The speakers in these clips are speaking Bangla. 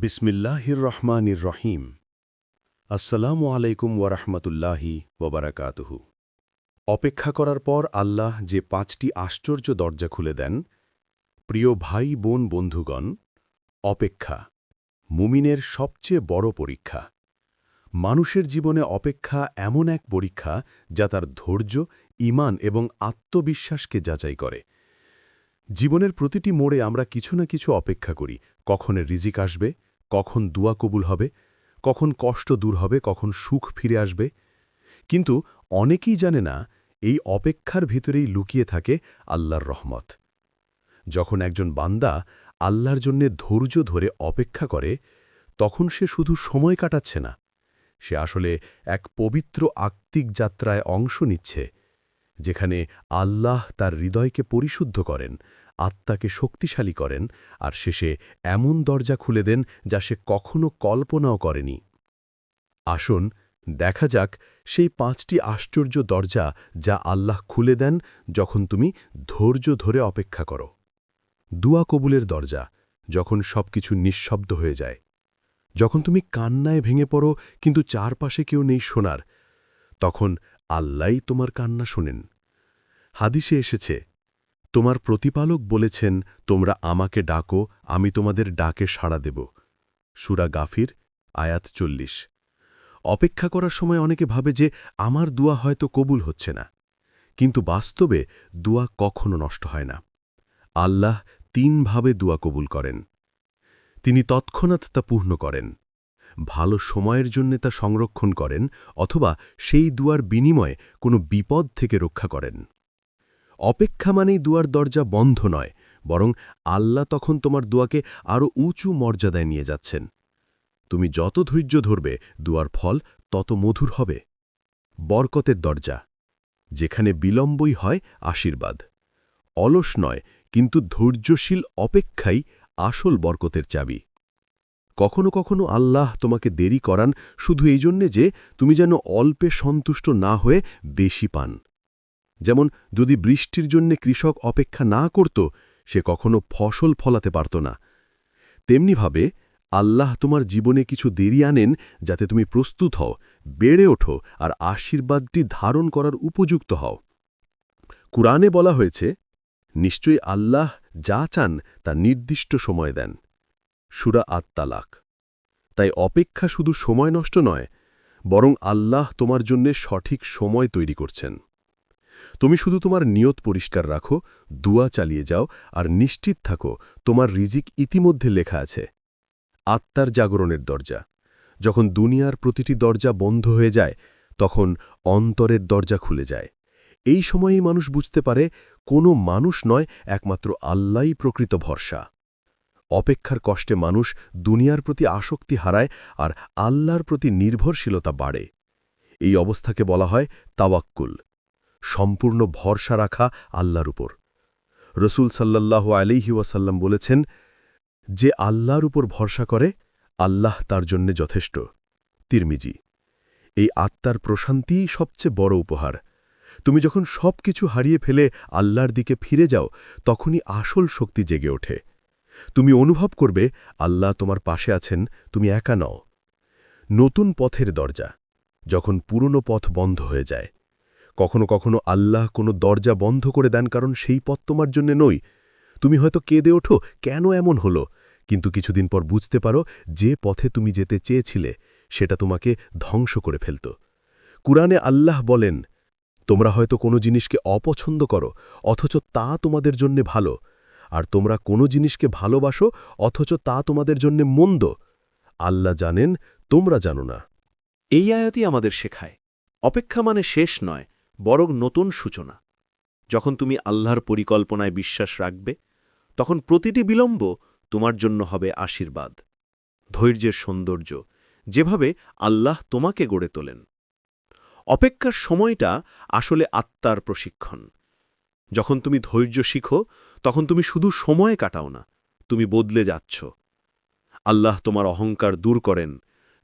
বিসমিল্লাহির রহমানির রহিম আসসালামু আলাইকুম ওয়ারহমতুল্লাহি ওবরাকাতুহু অপেক্ষা করার পর আল্লাহ যে পাঁচটি আশ্চর্য দরজা খুলে দেন, প্রিয় ভাই, বোন, বন্ধুগণ, অপেক্ষা মুমিনের সবচেয়ে বড় পরীক্ষা। মানুষের জীবনে অপেক্ষা এমন এক পরীক্ষা যা তার ধৈর্য ইমান এবং আত্মবিশ্বাসকে যাচাই করে। জীবনের প্রতিটি মোড়ে আমরা কিছু না কিছু অপেক্ষা করি কখন রিজিক আসবে কখন দুয়া কবুল হবে, কখন কষ্ট দূর হবে, কখন সুখ ফিরে আসবে। কিন্তু অনেকেই জানে না, এই অপেক্ষার ভিতরেই লুকিয়ে থাকে আল্লাহর রহমত। যখন একজন বান্দা আল্লাহর জন্যে ধৈর্য ধরে অপেক্ষা করে, তখন সে শুধু সময় কাটাচ্ছে না। সে আসলে এক পবিত্র আত্মিক যাত্রায় অংশ নিচ্ছে, যেখানে আল্লাহ তার হৃদয়কে পরিশুদ্ধ করেন আত্মাকে শক্তিশালী করেন আর শেষে এমন দরজা খুলে দেন যা সে কখনো কল্পনাও করেনি। আসুন, দেখা যাক সেই পাঁচটি আশ্চর্য দরজা যা আল্লাহ খুলে দেন যখন তুমি ধৈর্য ধরে অপেক্ষা করো। দুয়া কবুলের দরজা, যখন সবকিছু নিঃশব্দ হয়ে যায়। যখন তুমি কান্নায় ভেঙে পড়ো, কিন্তু চারপাশে কেউ নেই শোনার, তখন আল্লাই তোমার কান্না শোনেন। হাদিসে এসেছে তোমার প্রতিপালক বলেছেন, তোমরা আমাকে ডাকো, আমি তোমাদের ডাকে সাড়া দেব। সুরা গাফির, আয়াত চল্লিশ। অপেক্ষা করার সময় অনেকে ভাবে যে, আমার দুয়া হয়তো কবুল হচ্ছে না। কিন্তু বাস্তবে দুয়া কখনো নষ্ট হয় না। আল্লাহ তিনভাবে দুয়া কবুল করেন। তিনি তৎক্ষণাৎ তা পূর্ণ করেন। ভালো সময়ের জন্য তা সংরক্ষণ করেন, অথবা সেই দুয়ার বিনিময়ে কোনো বিপদ থেকে রক্ষা করেন। অপেক্ষা মানেই দুয়ার দরজা বন্ধ নয়, বরং আল্লাহ তখন তোমার দুয়াকে আরও উঁচু মর্যাদায় নিয়ে যাচ্ছেন। তুমি যত ধৈর্য ধরবে, দুয়ার ফল তত মধুর হবে। বরকতের দরজা, যেখানে বিলম্বই হয় আশীর্বাদ। অলস নয়, কিন্তু ধৈর্যশীল অপেক্ষাই আসল বরকতের চাবি। কখনো কখনো আল্লাহ তোমাকে দেরি করান শুধু এই জন্যে যে তুমি যেন অল্পে সন্তুষ্ট না হয়ে বেশি পান। যেমন যদি বৃষ্টির জন্য কৃষক অপেক্ষা না করত, সে কখনো ফসল ফলাতে পারত না। তেমনিভাবে আল্লাহ তোমার জীবনে কিছু দেরি আনেন যাতে তুমি প্রস্তুত হও, বেড়ে ওঠো আর আশীর্বাদটি ধারণ করার উপযুক্ত হও। কুরআনে বলা হয়েছে, নিশ্চয়ই আল্লাহ যা চান তা নির্দিষ্ট সময় দেন। সুরা আত্মালাক তাই অপেক্ষা শুধু সময় নষ্ট নয়, বরং আল্লাহ তোমার জন্যে সঠিক সময় তৈরি করছেন। তুমি শুধু তোমার নিয়ত পরিষ্কার রাখো, দুয়া চালিয়ে যাও আর নিশ্চিত থাকো তোমার রিজিক ইতিমধ্যে লেখা আছে। আত্মার জাগরণের দরজা। যখন দুনিয়ার প্রতিটি দরজা বন্ধ হয়ে যায়, তখন অন্তরের দরজা খুলে যায়। এই সময়েই মানুষ বুঝতে পারে, কোনো মানুষ নয় একমাত্র আল্লাই প্রকৃত ভরসা। অপেক্ষার কষ্টে মানুষ দুনিয়ার প্রতি আসক্তি হারায় আর আল্লাহর প্রতি নির্ভরশীলতা বাড়ে। এই অবস্থাকে বলা হয় তাওয়াক্কুল। সম্পূর্ণ ভরসা রাখা আল্লাহর উপর। রসুল সাল্লাহ আলিহি ওয়াসাল্লাম বলেছেন, যে আল্লাহর উপর ভরসা করে, আল্লাহ তার জন্যে যথেষ্ট। তিরমিজি, এই আত্মার প্রশান্তিই সবচেয়ে বড় উপহার। তুমি যখন সব কিছু হারিয়ে ফেলে আল্লাহর দিকে ফিরে যাও, তখনই আসল শক্তি জেগে ওঠে। তুমি অনুভব করবে, আল্লাহ তোমার পাশে আছেন, তুমি একা নও। নতুন পথের দরজা, যখন পুরনো পথ বন্ধ হয়ে যায়। কখনো কখনো আল্লাহ কোনো দরজা বন্ধ করে দেন কারণ সেই পথ তোমার জন্য নই। তুমি হয়তো কেঁদে ওঠো, কেন এমন হলো? কিন্তু কিছুদিন পর বুঝতে পারো, যে পথে তুমি যেতে চেয়েছিলে, সেটা তোমাকে ধ্বংস করে ফেলত। কুরআনে আল্লাহ বলেন, তোমরা হয়তো কোনো জিনিসকে অপছন্দ করো, অথচ তা তোমাদের জন্যে ভালো। আর তোমরা কোনো জিনিসকে ভালোবাসো, অথচ তা তোমাদের জন্যে মন্দ। আল্লাহ জানেন, তোমরা জানো না। এই আয়াতই আমাদের শেখায়। অপেক্ষা মানে শেষ নয় বরং নতুন সূচনা। যখন তুমি আল্লাহর পরিকল্পনায় বিশ্বাস রাখবে, তখন প্রতিটি বিলম্ব তোমার জন্য হবে আশীর্বাদ। ধৈর্যের সৌন্দর্য, যেভাবে আল্লাহ তোমাকে গড়ে তোলেন। অপেক্ষার সময়টা আসলে আত্মার প্রশিক্ষণ। যখন তুমি ধৈর্য শিখো, তখন তুমি শুধু সময় কাটাও না, তুমি বদলে যাচ্ছ। আল্লাহ তোমার অহংকার দূর করেন,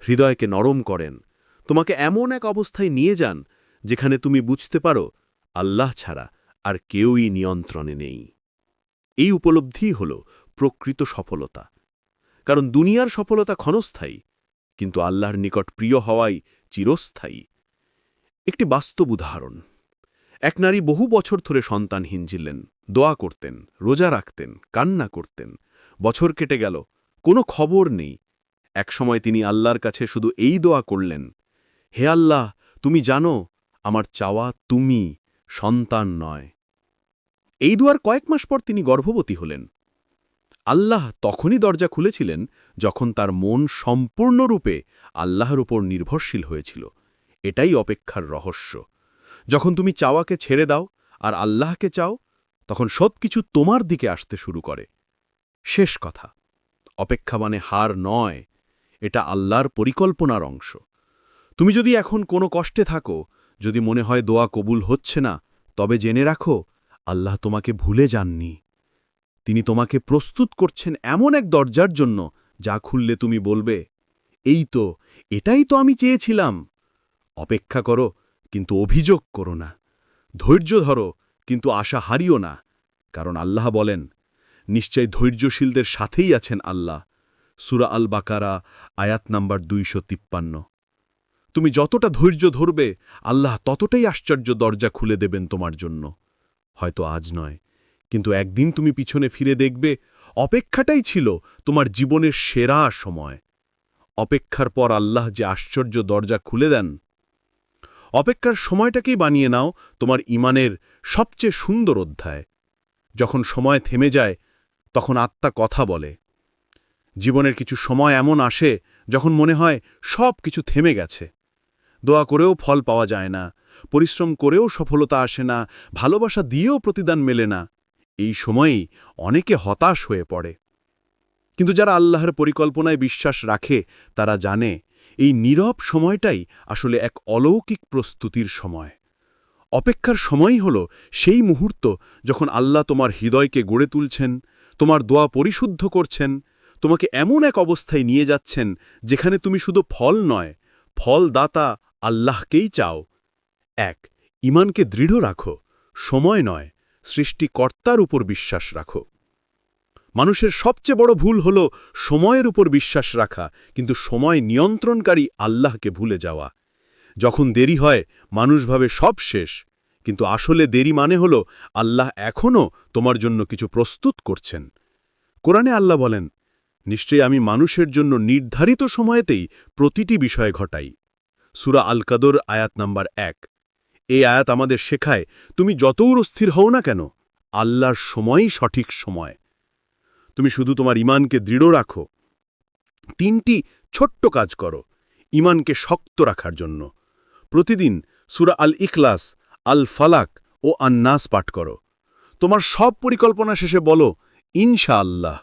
হৃদয়কে নরম করেন, তোমাকে এমন এক অবস্থায় নিয়ে যান যেখানে তুমি বুঝতে পারো, আল্লাহ ছাড়া আর কেউই নিয়ন্ত্রণে নেই। এই উপলব্ধি হল প্রকৃত সফলতা। কারণ দুনিয়ার সফলতা ক্ষণস্থায়ী, কিন্তু আল্লাহর নিকট প্রিয় হওয়াই চিরস্থায়ী। একটি বাস্তব উদাহরণ। এক নারী বহু বছর ধরে সন্তানহীন ছিলেন দোয়া করতেন, রোজা রাখতেন, কান্না করতেন। বছর কেটে গেল, কোনো খবর নেই। একসময় তিনি আল্লাহর কাছে শুধু এই দোয়া করলেন, হে আল্লাহ, তুমি জানো আমার চাওয়া তুমি, সন্তান নয়। এই দুয়ার কয়েক মাস পর তিনি গর্ভবতী হলেন। আল্লাহ তখনই দরজা খুলেছিলেন যখন তার মন সম্পূর্ণরূপে আল্লাহর উপর নির্ভরশীল হয়েছিল। এটাই অপেক্ষার রহস্য। যখন তুমি চাওয়াকে ছেড়ে দাও আর আল্লাহকে চাও, তখন সব কিছু তোমার দিকে আসতে শুরু করে। শেষ কথা অপেক্ষা মানে হার নয়, এটা আল্লাহর পরিকল্পনার অংশ। তুমি যদি এখন কোনো কষ্টে থাকো যদি মনে হয় দোয়া কবুল হচ্ছে না, তবে জেনে রাখো, আল্লাহ তোমাকে ভুলে যাননি। তিনি তোমাকে প্রস্তুত করছেন এমন এক দরজার জন্য, যা খুললে তুমি বলবে, এই তো, এটাই তো আমি চেয়েছিলাম। অপেক্ষা করো, কিন্তু অভিযোগ করো না। ধৈর্য ধরো, কিন্তু আশা হারিও না। কারণ আল্লাহ বলেন, নিশ্চয় ধৈর্যশীলদের সাথেই আছেন আল্লাহ। সুরা আল বাকারা আয়াত নাম্বার দুইশো তিপ্পান্ন। তুমি যতটা ধৈর্য ধরবে, আল্লাহ ততটাই আশ্চর্য দরজা খুলে দেবেন তোমার জন্য। হয়তো আজ নয়, কিন্তু একদিন তুমি পিছনে ফিরে দেখবে, অপেক্ষাটাই ছিল তোমার জীবনের সেরা সময়। অপেক্ষার পর আল্লাহ যে আশ্চর্য দরজা খুলে দেন, অপেক্ষার সময়টাকেই বানিয়ে নাও তোমার ইমানের সবচেয়ে সুন্দর অধ্যায়। যখন সময় থেমে যায়, তখন আত্মা কথা বলে। জীবনের কিছু সময় এমন আসে যখন মনে হয় সব কিছু থেমে গেছে। দোয়া করেও ফল পাওয়া যায় না, পরিশ্রম করেও সফলতা আসে না, ভালোবাসা দিয়েও প্রতিদান মেলে না। এই সময়েই অনেকে হতাশ হয়ে পড়ে। কিন্তু যারা আল্লাহর পরিকল্পনায় বিশ্বাস রাখে, তারা জানে এই নীরব সময়টাই আসলে এক অলৌকিক প্রস্তুতির সময়। অপেক্ষার সময়ই হল সেই মুহূর্ত যখন আল্লাহ তোমার হৃদয়কে গড়ে তুলছেন, তোমার দোয়া পরিশুদ্ধ করছেন, তোমাকে এমন এক অবস্থায় নিয়ে যাচ্ছেন যেখানে তুমি শুধু ফল নয়, ফলদাতা আল্লাহকেই চাও। এক ইমানকে দৃঢ় রাখো, সময় নয়, সৃষ্টিকর্তার উপর বিশ্বাস রাখো। মানুষের সবচেয়ে বড় ভুল হল সময়ের উপর বিশ্বাস রাখা, কিন্তু সময় নিয়ন্ত্রণকারী আল্লাহকে ভুলে যাওয়া। যখন দেরি হয়, মানুষ ভাবে সব শেষ, কিন্তু আসলে দেরি মানে হল আল্লাহ এখনও তোমার জন্য কিছু প্রস্তুত করছেন। কোরআনে আল্লাহ বলেন, নিশ্চয়ই আমি মানুষের জন্য নির্ধারিত সময়েতেই প্রতিটি বিষয় ঘটাই। সুরা আল কাদর আয়াত নাম্বার এক। এই আয়াত আমাদের শেখায়, তুমি যতও অস্থির হও না কেন, আল্লাহর সময়ই সঠিক সময়। তুমি শুধু তোমার ইমানকে দৃঢ় রাখো। তিনটি ছোট্ট কাজ করো ইমানকে শক্ত রাখার জন্য। প্রতিদিন সুরা আল ইখলাস আল ফালাক ও আন্নাস পাঠ করো। তোমার সব পরিকল্পনা শেষে বলো ইনশা আল্লাহ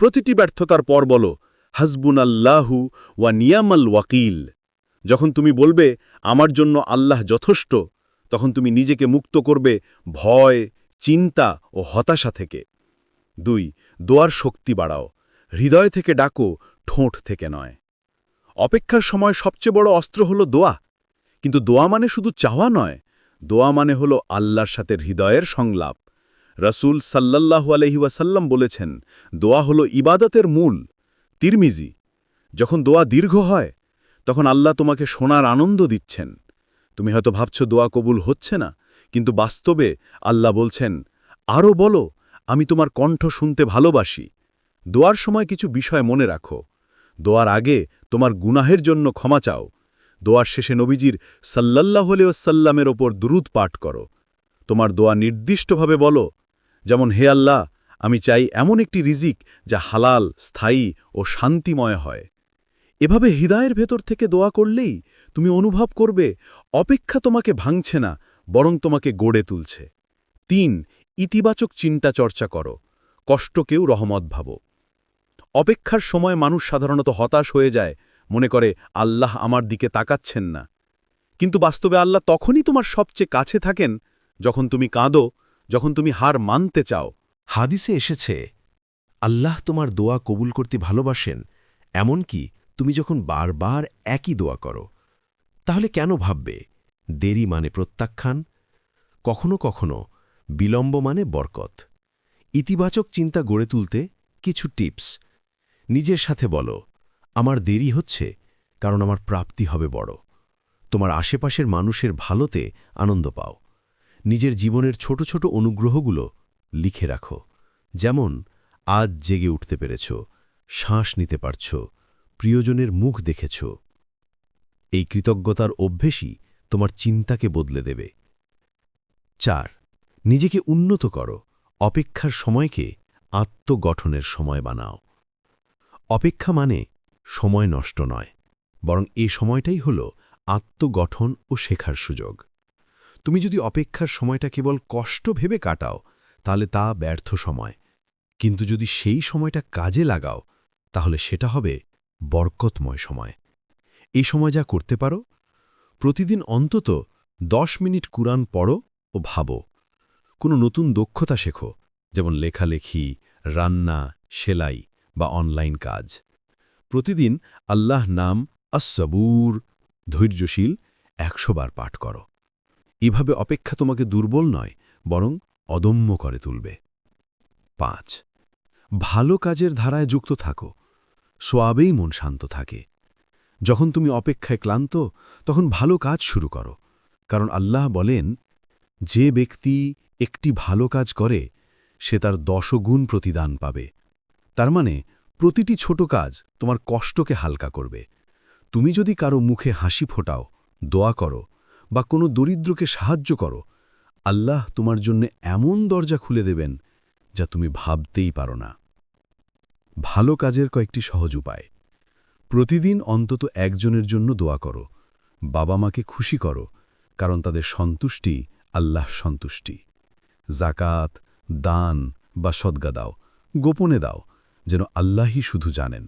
প্রতিটি ব্যর্থতার পর বলো হাসবুন আল্লাহু ওয়া নিয়ামাল ওয়াকিল। যখন তুমি বলবে, আমার জন্য আল্লাহ যথেষ্ট, তখন তুমি নিজেকে মুক্ত করবে ভয়, চিন্তা ও হতাশা থেকে। দুই, দোয়ার শক্তি বাড়াও। হৃদয় থেকে ডাকো, ঠোঁট থেকে নয়। অপেক্ষার সময় সবচেয়ে বড় অস্ত্র হল দোয়া। কিন্তু দোয়া মানে শুধু চাওয়া নয়, দোয়া মানে হল আল্লাহর সাথে হৃদয়ের সংলাপ। রসুল সাল্লাল্লাহু আলহিউসাল্লাম বলেছেন, দোয়া হল ইবাদতের মূল। তিরমিজি, যখন দোয়া দীর্ঘ হয় তখন আল্লাহ তোমাকে শোনার আনন্দ দিচ্ছেন। তুমি হয়তো ভাবছ দোয়া কবুল হচ্ছে না, কিন্তু বাস্তবে আল্লাহ বলছেন আরও বলো, আমি তোমার কণ্ঠ শুনতে ভালোবাসি। দোয়ার সময় কিছু বিষয় মনে রাখো। দোয়ার আগে তোমার গুনাহের জন্য ক্ষমা চাও। দোয়ার শেষে নবীজির সাল্লাল্লাহ সাল্লামের ওপর দুরুদ পাঠ করো। তোমার দোয়া নির্দিষ্টভাবে বলো, যেমন, হে আল্লাহ, আমি চাই এমন একটি রিজিক যা হালাল, স্থায়ী ও শান্তিময় হয়। এভাবে হৃদয়ের ভেতর থেকে দোয়া করলেই তুমি অনুভব করবে, অপেক্ষা তোমাকে ভাঙছে না, বরং তোমাকে গড়ে তুলছে। তিন, ইতিবাচক চিন্তা চর্চা করো, কষ্টকেও রহমত ভাবো। অপেক্ষার সময় মানুষ সাধারণত হতাশ হয়ে যায়, মনে করে, আল্লাহ আমার দিকে তাকাচ্ছেন না। কিন্তু বাস্তবে আল্লাহ তখনই তোমার সবচেয়ে কাছে থাকেন, যখন তুমি কাঁদো, যখন তুমি হার মানতে চাও। হাদিসে এসেছে, আল্লাহ তোমার দোয়া কবুল করতে ভালোবাসেন, এমনকি তুমি যখন বারবার একই দোয়া করো, তাহলে কেন ভাববে দেরি মানে প্রত্যাখ্যান? কখনো কখনো বিলম্ব মানে বরকত। ইতিবাচক চিন্তা গড়ে তুলতে কিছু টিপস। নিজের সাথে বলো, আমার দেরি হচ্ছে কারণ আমার প্রাপ্তি হবে বড়। তোমার আশেপাশের মানুষের ভালোতে আনন্দ পাও। নিজের জীবনের ছোট ছোট অনুগ্রহগুলো লিখে রাখো। যেমন, আজ জেগে উঠতে পেরেছ, শ্বাস নিতে পারছ প্রিয়জনের মুখ দেখেছ। এই কৃতজ্ঞতার অভ্যেসই তোমার চিন্তাকে বদলে দেবে। চার, নিজেকে উন্নত করো। অপেক্ষার সময়কে আত্মগঠনের সময় বানাও। অপেক্ষা মানে সময় নষ্ট নয়, বরং এ সময়টাই হল আত্মগঠন ও শেখার সুযোগ। তুমি যদি অপেক্ষার সময়টা কেবল কষ্ট ভেবে কাটাও, তাহলে তা ব্যর্থ সময়। কিন্তু যদি সেই সময়টা কাজে লাগাও, তাহলে সেটা হবে বরকতময় সময়। এই সময় যা করতে পারো, প্রতিদিন অন্তত দশ মিনিট কুরআন পড়ো ও ভাবো। কোনো নতুন দক্ষতা শেখো, যেমন লেখালেখি, রান্না, সেলাই বা অনলাইন কাজ। প্রতিদিন আল্লাহ নাম আসবুর ধৈর্যশীল একশো বার পাঠ করো। এভাবে অপেক্ষা তোমাকে দুর্বল নয়, বরং অদম্য করে তুলবে। পাঁচ, ভালো কাজের ধারায় যুক্ত থাকো। সোয়াবেই মন শান্ত থাকে। যখন তুমি অপেক্ষায় ক্লান্ত, তখন ভালো কাজ শুরু করো। কারণ আল্লাহ বলেন, যে ব্যক্তি একটি ভালো কাজ করে, সে তার দশগুণ প্রতিদান পাবে। তার মানে প্রতিটি ছোট কাজ তোমার কষ্টকে হালকা করবে। তুমি যদি কারও মুখে হাসি ফোটাও, দোয়া করো বা কোনো দরিদ্রকে সাহায্য করো, আল্লাহ তোমার জন্য এমন দরজা খুলে দেবেন যা তুমি ভাবতেই পারো না। ভালো কাজের কয়েকটি সহজ উপায়। প্রতিদিন অন্তত একজনের জন্য দোয়া করো। বাবা মাকে খুশি করো, কারণ তাদের সন্তুষ্টি আল্লাহ সন্তুষ্টি। জাকাত দান বা সদ্গা দাও, গোপনে দাও, যেন আল্লাহই শুধু জানেন।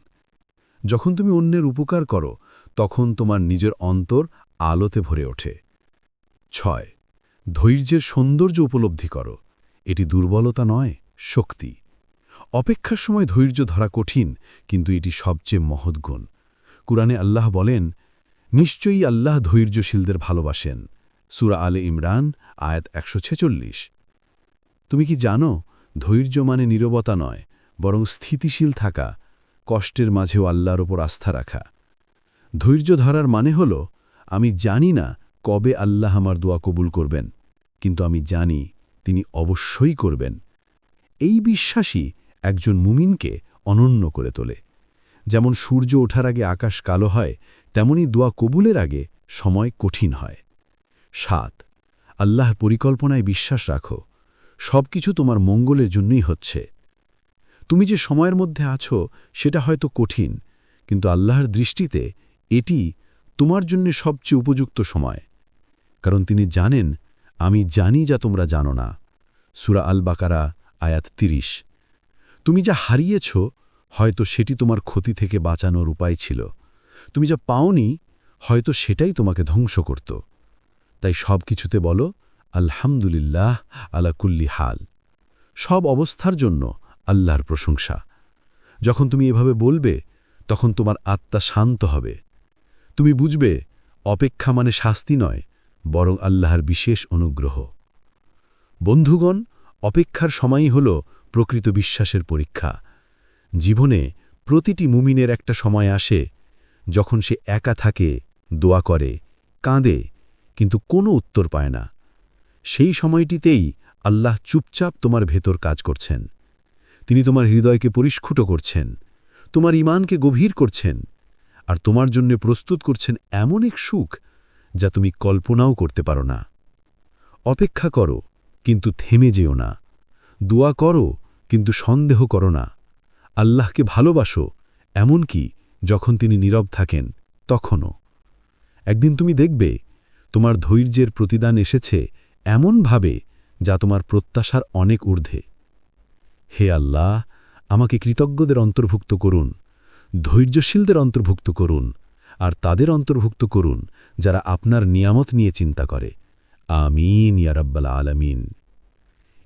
যখন তুমি অন্যের উপকার করো, তখন তোমার নিজের অন্তর আলোতে ভরে ওঠে। ছয়, ধৈর্যের সৌন্দর্য উপলব্ধি করো। এটি দুর্বলতা নয়, শক্তি। অপেক্ষার সময় ধৈর্য ধরা কঠিন, কিন্তু এটি সবচেয়ে মহৎ গুণ। কুরআনে আল্লাহ বলেন, নিশ্চয়ই আল্লাহ ধৈর্যশীলদের ভালোবাসেন। সুরা আলে ইমরান, আয়াত একশো ছেচল্লিশ। তুমি কি জানো, ধৈর্য মানে নীরবতা নয়, বরং স্থিতিশীল থাকা, কষ্টের মাঝেও আল্লাহর ওপর আস্থা রাখা। ধৈর্য ধরার মানে হল, আমি জানি না কবে আল্লাহ আমার দোয়া কবুল করবেন, কিন্তু আমি জানি তিনি অবশ্যই করবেন। এই বিশ্বাসই একজন মুমিনকে অনন্য করে তোলে। যেমন সূর্য ওঠার আগে আকাশ কালো হয়, তেমনি দোয়া কবুলের আগে সময় কঠিন হয়। সাত আল্লাহর পরিকল্পনায় বিশ্বাস রাখো। সব কিছু তোমার মঙ্গলের জন্যই হচ্ছে। তুমি যে সময়ের মধ্যে আছো, সেটা হয়তো কঠিন, কিন্তু আল্লাহর দৃষ্টিতে এটি তোমার জন্য সবচেয়ে উপযুক্ত সময়। কারণ তিনি জানেন, আমি জানি যা তোমরা জানো না। সুরা আল বাকারা আয়াত তিরিশ। তুমি যা হারিয়েছ, হয়তো সেটি তোমার ক্ষতি থেকে বাঁচানোর উপায় ছিল। তুমি যা পাওনি, হয়তো সেটাই তোমাকে ধ্বংস করত। তাই সব কিছুতে বলো, আলহামদুলিল্লাহ আলা কুল্লি হাল। সব অবস্থার জন্য আল্লাহর প্রশংসা। যখন তুমি এভাবে বলবে, তখন তোমার আত্মা শান্ত হবে। তুমি বুঝবে, অপেক্ষা মানে শাস্তি নয়, বরং আল্লাহর বিশেষ অনুগ্রহ। বন্ধুগণ, অপেক্ষার সময়ই হল প্রকৃত বিশ্বাসের পরীক্ষা। জীবনে প্রতিটি মুমিনের একটা সময় আসে যখন সে একা থাকে, দোয়া করে, কাঁদে, কিন্তু কোনো উত্তর পায় না। সেই সময়টিতেই আল্লাহ চুপচাপ তোমার ভেতর কাজ করছেন। তিনি তোমার হৃদয়কে পরিস্ফুট করছেন, তোমার ইমানকে গভীর করছেন, আর তোমার জন্য প্রস্তুত করছেন এমন এক সুখ যা তুমি কল্পনাও করতে পারো না। অপেক্ষা করো, কিন্তু থেমে যেও না। দোয়া করো কিন্তু সন্দেহ করো না। আল্লাহকে ভালোবাসো, এমনকি যখন তিনি নীরব থাকেন, তখনও। একদিন তুমি দেখবে, তোমার ধৈর্যের প্রতিদান এসেছে এমনভাবে যা তোমার প্রত্যাশার অনেক ঊর্ধ্বে। হে আল্লাহ, আমাকে কৃতজ্ঞদের অন্তর্ভুক্ত করুন, ধৈর্যশীলদের অন্তর্ভুক্ত করুন, আর তাদের অন্তর্ভুক্ত করুন যারা আপনার নিয়ামত নিয়ে চিন্তা করে। আমিন ইয়ারাব্বাল আলামিন।